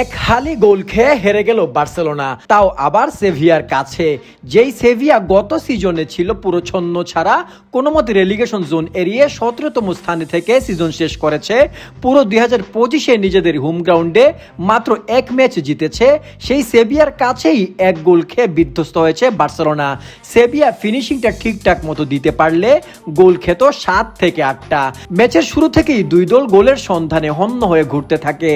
এক হালি গোল খেয়ে হেরে গেল বার্সেলোনা। তাও আবার সেভিয়ার কাছে। যেই সেভিয়া গত সিজনে ছিল পুরো ছন্ন ছাড়া, কোনো মতে রেলিগেশন জোন এড়িয়ে সতেরোতম স্থানে থেকে সিজন শেষ করেছে। পুরো দুই হাজার পঁচিশে নিজেদের হোম গ্রাউন্ডে মাত্র এক ম্যাচ জিতেছে। সেই সেভিয়ার কাছেই এক গোল খেয়ে বিধ্বস্ত হয়েছে বার্সেলোনা। সেভিয়া ফিনিশিংটা ঠিকঠাক মতো দিতে পারলে গোল খেত সাত থেকে আটটা। ম্যাচের শুরু থেকেই দুই দল গোলের সন্ধানে হন্য হয়ে ঘুরতে থাকে।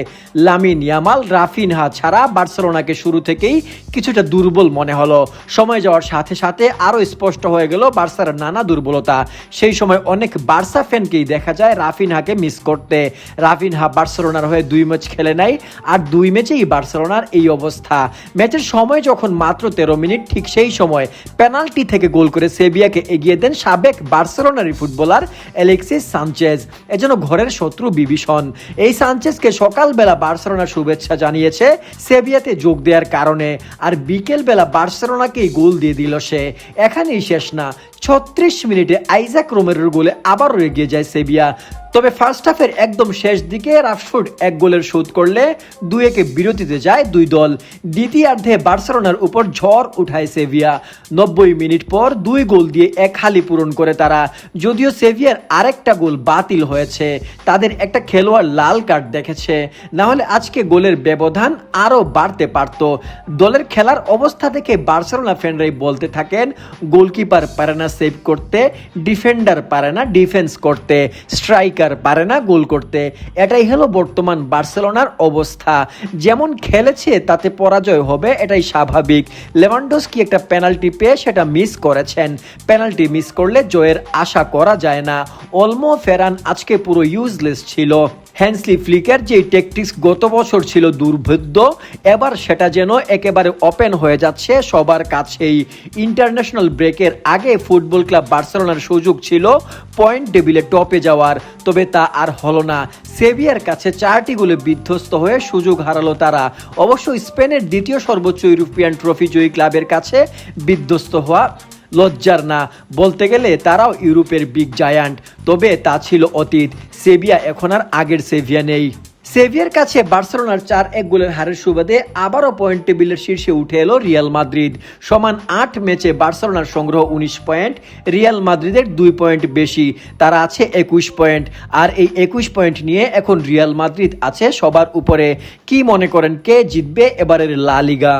লামিন ইয়ামাল রাফিনহা ছাড়া বার্সেলোনাকে শুরু থেকেই কিছুটা দুর্বল মনে হলো। সময় যাওয়ার সাথে সাথে আরও স্পষ্ট হয়ে গেল বার্সার নানা দুর্বলতা। সেই সময় অনেক বার্সা ফ্যানকেই দেখা যায় রাফিনহাকে মিস করতে। রাফিনহা বার্সেলোনার হয়ে দুই ম্যাচ খেলে নাই আর দুই ম্যাচেই বার্সেলোনার এই অবস্থা। ম্যাচের সময় যখন মাত্র তেরো মিনিট, ঠিক সেই সময় পেনাল্টি থেকে গোল করে সেভিয়াকে এগিয়ে দেন সাবেক বার্সেলোনারি ফুটবলার অ্যালেক্সিস সানচেজ। এজন্য ঘরের শত্রু বিভীষণ। এই সানচেজকে সকালবেলা বার্সেলোনার শুভেচ্ছা জানিয়েছে, সেভিয়াতে যোগ দেওয়ার কারণে। আর বিকেলবেলা বার্সেলোনাকেই গোল দিয়ে দিল সে। এখানেই শেষ না। ছত্রিশ মিনিটে আইজাক রোমেরোর গোলে আবারও এগিয়ে যায় সেভিয়া তবে ফার্স্ট হাফের একদম শেষ দিকে রাফশুড এক গোলের শোধ করলে দুই একে বিরতিতে যায় দুই দল। দ্বিতীয়ার্ধে বার্সেলোনার উপর ঝড় উঠায় সেভিয়া নব্বই মিনিট পর দুই গোল দিয়ে এক হালি পূরণ করে তারা। যদিও সেভিয়ার আরেকটা গোল বাতিল হয়েছে, তাদের একটা খেলোয়াড় লাল কার্ড দেখেছে। না হলে আজকে গোলের ব্যবধান আরও বাড়তে পারত। দলের খেলার অবস্থা দেখে বার্সেলোনা ফ্যানরাই বলতে থাকেন, গোলকিপার পারে সেভ করতে ডিফেন্ডার পারে না ডিফেন্স করতে স্ট্রাইকার পারে না গোল করতে। এটাই হলো বর্তমান বার্সেলোনার অবস্থা। যেমন খেলেছে, তাতে পরাজয় হবে, এটাই স্বাভাবিক। লেভানডোস্কি একটা পেনাল্টি পেয়ে সেটা মিস করেছেন। পেনাল্টি মিস করলে জয়ের আশা করা যায় না। অলমো ফেরান আজকে পুরো ইউজলেস ছিল। হ্যান্সলি ফ্লিকের যে টেকটিক্স গত বছর ছিল দুর্ভেদ্য, এবার সেটা যেন একেবারে ওপেন হয়ে যাচ্ছে। সবার কাছেই ইন্টারন্যাশনাল ব্রেকের আগে ফুটবল ক্লাব বার্সেলোনার সুযোগ ছিল পয়েন্ট টেবিলে টপে যাওয়ার, তবে তা আর হলো না। সেভিয়ার কাছে চারটি গোলে বিধ্বস্ত হয়ে সুযোগ হারালো তারা। অবশ্য স্পেনের দ্বিতীয় সর্বোচ্চ ইউরোপিয়ান ট্রফি জয়ী ক্লাবের কাছে বিধ্বস্ত হওয়া লজ্জার না। বলতে গেলে তারাও ইউরোপের বিগ জায়ান্ট তবে তা ছিল অতীত। সেভিয়া এখন আর আগের সেভিয়া নেই। সেভিয়ার কাছে বার্সেলোনার চার এক গোলের হারের সুবাদে আবারও পয়েন্ট টেবিলের শীর্ষে উঠে এলো রিয়াল মাদ্রিদ। সমান আট ম্যাচে বার্সেলোনার সংগ্রহ উনিশ পয়েন্ট রিয়াল মাদ্রিদের দুই পয়েন্ট বেশি। তারা আছে একুশ পয়েন্ট আর এই একুশ পয়েন্ট নিয়ে এখন রিয়াল মাদ্রিদ আছে সবার উপরে। কি মনে করেন কে জিতবে এবারের লা লিগা?